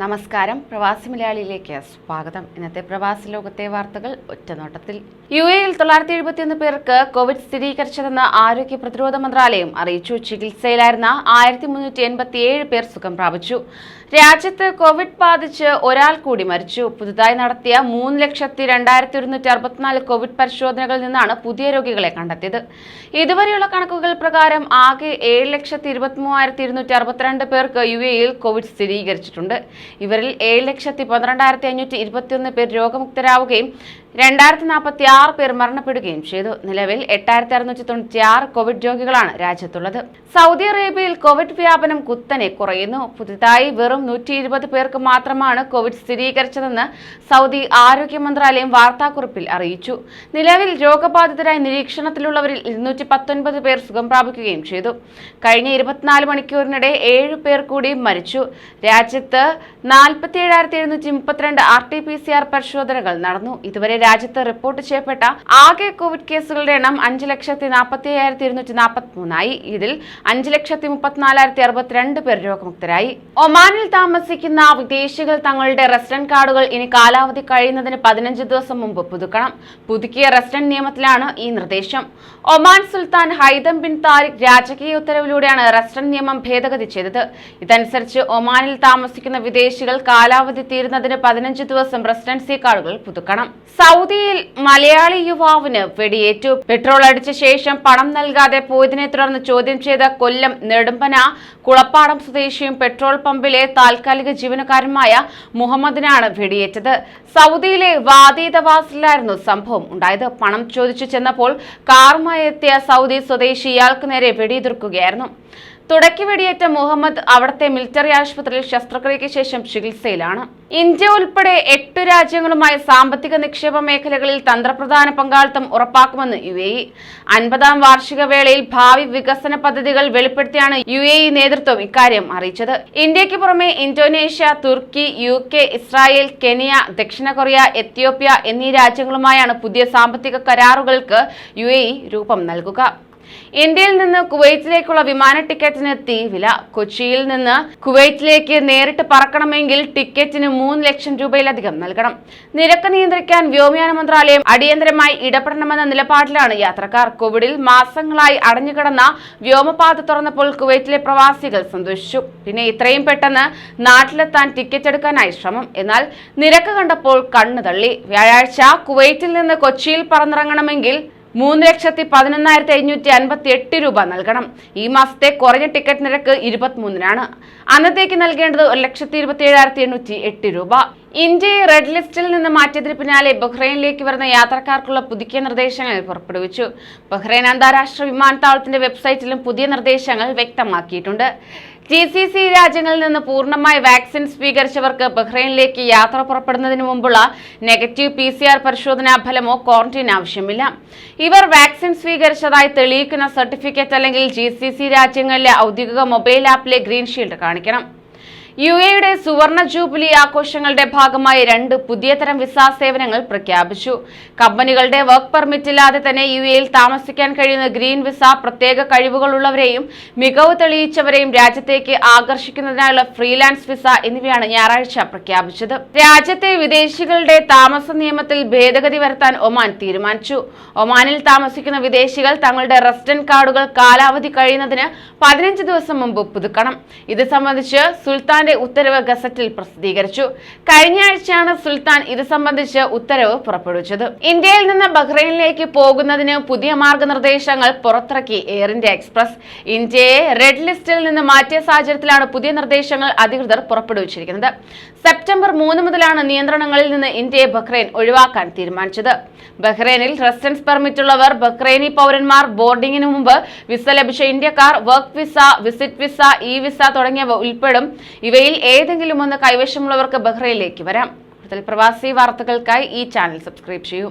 നമസ്കാരം. പ്രവാസി മലയാളിയിലേക്ക് സ്വാഗതം. ഇന്നത്തെ പ്രവാസി ലോകത്തെ വാർത്തകൾ ഒറ്റനോട്ടത്തിൽ. യു എയിൽ തൊള്ളായിരത്തി എഴുപത്തിയൊന്ന് പേർക്ക് കോവിഡ് സ്ഥിരീകരിച്ചതെന്ന് ആരോഗ്യ പ്രതിരോധ മന്ത്രാലയം അറിയിച്ചു. ചികിത്സയിലായിരുന്ന ആയിരത്തി മുന്നൂറ്റി എൺപത്തിയേഴ് പേർ സുഖം പ്രാപിച്ചു. രാജ്യത്ത് കോവിഡ് ബാധിച്ച് ഒരാൾ കൂടി മരിച്ചു. പുതുതായി നടത്തിയ മൂന്ന് ലക്ഷത്തി രണ്ടായിരത്തി ഒരുന്നൂറ്റി അറുപത്തിനാല് കോവിഡ് പരിശോധനകളിൽ നിന്നാണ് പുതിയ രോഗികളെ കണ്ടെത്തിയത്. ഇതുവരെയുള്ള കണക്കുകൾ പ്രകാരം ആകെ ഏഴ് ലക്ഷത്തി ഇരുപത്തി മൂവായിരത്തി ഇരുന്നൂറ്റി അറുപത്തിരണ്ട് പേർക്ക് യു എയിൽ കോവിഡ് സ്ഥിരീകരിച്ചിട്ടുണ്ട്. ഇവരിൽ ഏഴ് ലക്ഷത്തി പന്ത്രണ്ടായിരത്തി അഞ്ഞൂറ്റി ഇരുപത്തിയൊന്ന് പേർ രോഗമുക്തരാവുകയും രണ്ടായിരത്തി നാൽപ്പത്തി ആറ് പേർ മരണപ്പെടുകയും ചെയ്തു. നിലവിൽ എട്ടായിരത്തി അറുന്നൂറ്റി തൊണ്ണൂറ്റി ആറ് കോവിഡ് രോഗികളാണ് രാജ്യത്തുള്ളത്. സൗദി അറേബ്യയിൽ കോവിഡ് വ്യാപനം കുത്തനെ കുറയുന്നു. പുതുതായി വെറും നൂറ്റി ഇരുപത് പേർക്ക് മാത്രമാണ് കോവിഡ് സ്ഥിരീകരിച്ചതെന്ന് സൗദി ആരോഗ്യ മന്ത്രാലയം വാർത്താക്കുറിപ്പിൽ അറിയിച്ചു. നിലവിൽ രോഗബാധിതരായി നിരീക്ഷണത്തിലുള്ളവരിൽ ഇരുന്നൂറ്റി പത്തൊൻപത് പേർ സുഖം പ്രാപിക്കുകയും ചെയ്തു. കഴിഞ്ഞ ഇരുപത്തിനാല് മണിക്കൂറിനിടെ ഏഴ് പേർ കൂടി മരിച്ചു. രാജ്യത്ത് നാൽപ്പത്തി ഏഴായിരത്തി എഴുന്നൂറ്റി മുപ്പത്തിരണ്ട് R T P C R പരിശോധനകൾ നടന്നു. ഇതുവരെ രാജ്യത്ത് റിപ്പോർട്ട് ചെയ്യപ്പെട്ട ആകെ കോവിഡ് കേസുകളുടെ എണ്ണം അഞ്ച് ലക്ഷത്തി നാൽപ്പത്തി അയ്യായിരത്തി ഇരുന്നൂറ്റി നാൽപ്പത്തി മൂന്നായി ഇതിൽ അഞ്ച് ലക്ഷത്തി മുപ്പത്തിനാലായിരത്തി അറുപത്തിരണ്ട് പേർ രോഗമുക്തരായി. ഒമാനിൽ താമസിക്കുന്ന വിദേശികൾ തങ്ങളുടെ റെസിഡന്റ് കാർഡുകൾ ഇനി കാലാവധി കഴിയുന്നതിന് പതിനഞ്ച് ദിവസം മുമ്പ് പുതുക്കണം. പുതുക്കിയ റെസിഡന്റ് നിയമത്തിലാണ് ഈ നിർദ്ദേശം. ഒമാൻ സുൽത്താൻ ഹൈദം ബിൻ താരിഖ് രാജകീയ ഉത്തരവിലൂടെയാണ് റെസിഡന്റ് നിയമം ഭേദഗതി ചെയ്തത്. ഇതനുസരിച്ച് ഒമാനിൽ താമസിക്കുന്ന വിദേശികൾ കാലാവധി തീരുന്നതിന് പതിനഞ്ച് ദിവസം റെസിഡൻസി കാർഡുകൾ പുതുക്കണം. സൗദിയിൽ മലയാളി യുവാവിന് വെടിയേറ്റു. പെട്രോൾ അടിച്ച ശേഷം പണം നൽകാതെ പോയതിനെ തുടർന്ന് ചോദ്യം ചെയ്ത കൊല്ലം നെടുമ്പന കുളപ്പാടം സ്വദേശിയും പെട്രോൾ പമ്പിലെ താൽക്കാലിക ജീവനക്കാരനുമായ മുഹമ്മദിനാണ് വെടിയേറ്റത്. സൗദിയിലെ വാദീതവാസിലായിരുന്നു സംഭവം ഉണ്ടായത്. പണം ചോദിച്ചു ചെന്നപ്പോൾ കാറുമായി എത്തിയ സൗദി സ്വദേശി ഇയാൾക്ക് നേരെ വെടിയുതിർക്കുകയായിരുന്നു. തുടക്കി വെടിയേറ്റ മുഹമ്മദ് അവിടുത്തെ മിലിറ്ററി ആശുപത്രിയിൽ ശസ്ത്രക്രിയയ്ക്ക് ശേഷം ചികിത്സയിലാണ്. ഇന്ത്യ ഉൾപ്പെടെ എട്ട് രാജ്യങ്ങളുമായി സാമ്പത്തിക നിക്ഷേപ മേഖലകളിൽ തന്ത്രപ്രധാന പങ്കാളിത്തം ഉറപ്പാക്കുമെന്ന് യു എ ഇ. അൻപതാം വാർഷിക വേളയിൽ ഭാവി വികസന പദ്ധതികൾ വെളിപ്പെടുത്തിയാണ് യു എ ഇ നേതൃത്വം ഇക്കാര്യം അറിയിച്ചത്. ഇന്ത്യയ്ക്ക് പുറമെ ഇന്തോനേഷ്യ തുർക്കി യു കെ ഇസ്രായേൽ കെനിയ ദക്ഷിണ കൊറിയ എത്യോപ്യ എന്നീ രാജ്യങ്ങളുമായാണ് പുതിയ സാമ്പത്തിക കരാറുകൾക്ക് യു രൂപം നൽകുക. ഇന്ത്യയിൽ നിന്ന് കുവൈറ്റിലേക്കുള്ള വിമാന ടിക്കറ്റിന് തീവില കൊച്ചിയിൽ നിന്ന് കുവൈറ്റിലേക്ക് നേരിട്ട് പറക്കണമെങ്കിൽ ടിക്കറ്റിന് മൂന്ന് ലക്ഷം രൂപയിലധികം നൽകണം. നിരക്ക് നിയന്ത്രിക്കാൻ വ്യോമയാന മന്ത്രാലയം അടിയന്തരമായി ഇടപെടണമെന്ന നിലപാടിലാണ് യാത്രക്കാർ. കോവിഡിൽ മാസങ്ങളായി അടഞ്ഞുകിടന്ന വ്യോമപാത തുറന്നപ്പോൾ കുവൈറ്റിലെ പ്രവാസികൾ സന്തോഷിച്ചു. പിന്നെ ഇത്രയും പെട്ടെന്ന് നാട്ടിലെത്താൻ ടിക്കറ്റ് എടുക്കാനായി ശ്രമം. എന്നാൽ നിരക്ക് കണ്ടപ്പോൾ കണ്ണു തള്ളി വ്യാഴാഴ്ച കുവൈറ്റിൽ നിന്ന് കൊച്ചിയിൽ പറന്നിറങ്ങണമെങ്കിൽ മൂന്ന് ലക്ഷത്തി പതിനൊന്നായിരത്തി അഞ്ഞൂറ്റി അൻപത്തി എട്ട് രൂപ നൽകണം. ഈ മാസത്തെ കുറഞ്ഞ ടിക്കറ്റ് നിരക്ക് ഇരുപത്തിമൂന്നിനാണ്. അന്നത്തേക്ക് നൽകേണ്ടത് ഒരു ലക്ഷത്തി ഇരുപത്തി ഏഴായിരത്തി എണ്ണൂറ്റി എട്ട് രൂപ. ഇന്ത്യയെ റെഡ് ലിസ്റ്റിൽ നിന്ന് മാറ്റിയതിന് പിന്നാലെ ബഹ്റൈനിലേക്ക് വരുന്ന യാത്രക്കാർക്കുള്ള പുതുക്കിയ നിർദ്ദേശങ്ങൾ പുറപ്പെടുവിച്ചു. ബഹ്റൈൻ അന്താരാഷ്ട്ര വിമാനത്താവളത്തിന്റെ വെബ്സൈറ്റിലും പുതിയ നിർദ്ദേശങ്ങൾ വ്യക്തമാക്കിയിട്ടുണ്ട്. ജി സി സി രാജ്യങ്ങളിൽ നിന്ന് പൂർണമായി വാക്സിൻ സ്വീകരിച്ചവർക്ക് ബഹ്റൈനിലേക്ക് യാത്ര പുറപ്പെടുന്നതിന് മുമ്പുള്ള നെഗറ്റീവ് പി സി ആർ പരിശോധനാ ഫലമോ ക്വാറന്റൈൻ ആവശ്യമില്ല. ഇവർ വാക്സിൻ സ്വീകരിച്ചതായി തെളിയിക്കുന്ന സർട്ടിഫിക്കറ്റ് അല്ലെങ്കിൽ ജി രാജ്യങ്ങളിലെ ഔദ്യോഗിക മൊബൈൽ ആപ്പിലെ ഗ്രീൻ ഷീൽഡ് കാണിക്കണം. യു എയുടെ സുവർണ ജൂബിലി ആഘോഷങ്ങളുടെ ഭാഗമായി രണ്ട് പുതിയ തരം വിസ സേവനങ്ങൾ പ്രഖ്യാപിച്ചു. കമ്പനികളുടെ വർക്ക് പെർമിറ്റ് ഇല്ലാതെ തന്നെ യു എയിൽ താമസിക്കാൻ കഴിയുന്ന ഗ്രീൻ വിസ പ്രത്യേക കഴിവുകളുള്ളവരെയും മികവ് തെളിയിച്ചവരെയും രാജ്യത്തേക്ക് ആകർഷിക്കുന്നതിനായുള്ള ഫ്രീലാൻസ് വിസ എന്നിവയാണ് ഞായറാഴ്ച പ്രഖ്യാപിച്ചത്. രാജ്യത്തെ വിദേശികളുടെ താമസ നിയമത്തിൽ ഭേദഗതി വരുത്താൻ ഒമാൻ തീരുമാനിച്ചു. ഒമാനിൽ താമസിക്കുന്ന വിദേശികൾ തങ്ങളുടെ റെസിഡന്റ് കാർഡുകൾ കാലാവധി കഴിയുന്നതിന് പതിനഞ്ച് ദിവസം മുമ്പ് പുതുക്കണം. ഇത് സംബന്ധിച്ച് സുൽത്താന്റെ ഉത്തരവ് ഗസറ്റിൽ പ്രസിദ്ധീകരിച്ചു. കഴിഞ്ഞ ആഴ്ചയാണ് സുൽത്താൻ ഇത് സംബന്ധിച്ച് ഉത്തരവ് പുറപ്പെടുവിച്ചത്. ഇന്ത്യയിൽ നിന്ന് ബഹ്റൈനിലേക്ക് പോകുന്നതിന് പുതിയ മാർഗനിർദ്ദേശങ്ങൾ പുറത്തിറക്കി എയർ ഇന്ത്യ എക്സ്പ്രസ്. ഇന്ത്യയെ റെഡ് ലിസ്റ്റിൽ നിന്ന് മാറ്റിയ സാഹചര്യത്തിലാണ് പുതിയ നിർദ്ദേശങ്ങൾ അധികൃതർ പുറപ്പെടുവിച്ചിരിക്കുന്നത്. സെപ്റ്റംബർ മൂന്ന് മുതലാണ് നിയന്ത്രണങ്ങളിൽ നിന്ന് ഇന്ത്യയെ ബഹ്റൈൻ ഒഴിവാക്കാൻ തീരുമാനിച്ചത്. ബഹ്റൈനിൽ റെസിഡൻസ് പെർമിറ്റ് ഉള്ളവർ ബഹ്റൈനി പൗരന്മാർ ബോർഡിംഗിന് മുമ്പ് വിസ ലഭിച്ച ഇന്ത്യക്കാർ work visa visit visa e visa തുടങ്ങിയവ ഉൾപ്പെടും. ഇവയിൽ ഏതെങ്കിലും ഒന്ന് കൈവശമുള്ളവർക്ക് ബഹ്റൈനിലേക്ക് വരാം. കൂടുതൽ പ്രവാസി വാർത്തകൾക്കായി ഈ ചാനൽ സബ്സ്ക്രൈബ് ചെയ്യൂ.